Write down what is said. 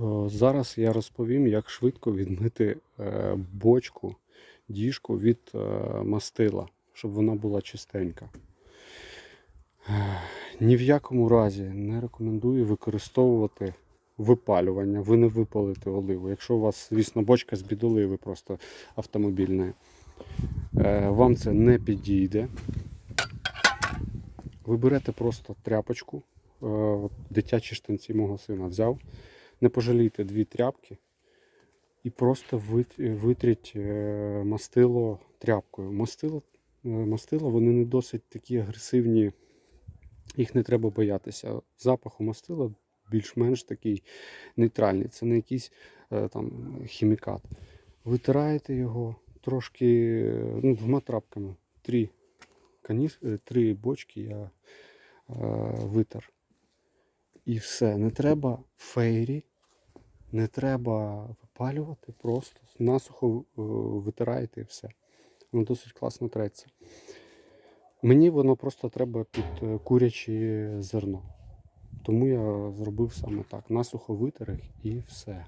О, Зараз я розповім, як швидко відмити е, бочку, діжку від е, мастила, щоб вона була чистенька. Е, Ні в якому разі не рекомендую використовувати випалювання. Ви не випалите оливу. Якщо у вас, звісно, бочка з бідоливи просто автомобільної, е, вам це не підійде. Ви берете просто тряпочку, е, дитячі штанці мого сина взяв. Не пожалійте дві тряпки і просто витріть е, мастило тряпкою. Мастило, е, мастило вони не досить такі агресивні, їх не треба боятися. Запах у мастила більш-менш такий нейтральний. Це не якийсь е, там хімікат. Витираєте його трошки ну, двома трапками. Три, каніс, три бочки я е, витер. І все. Не треба фейрі, не треба випалювати, просто насухо е, витираєте і все. Воно досить класно треться. Мені воно просто треба під е, куряче зерно. Тому я зробив саме так. Насухо витирих і все.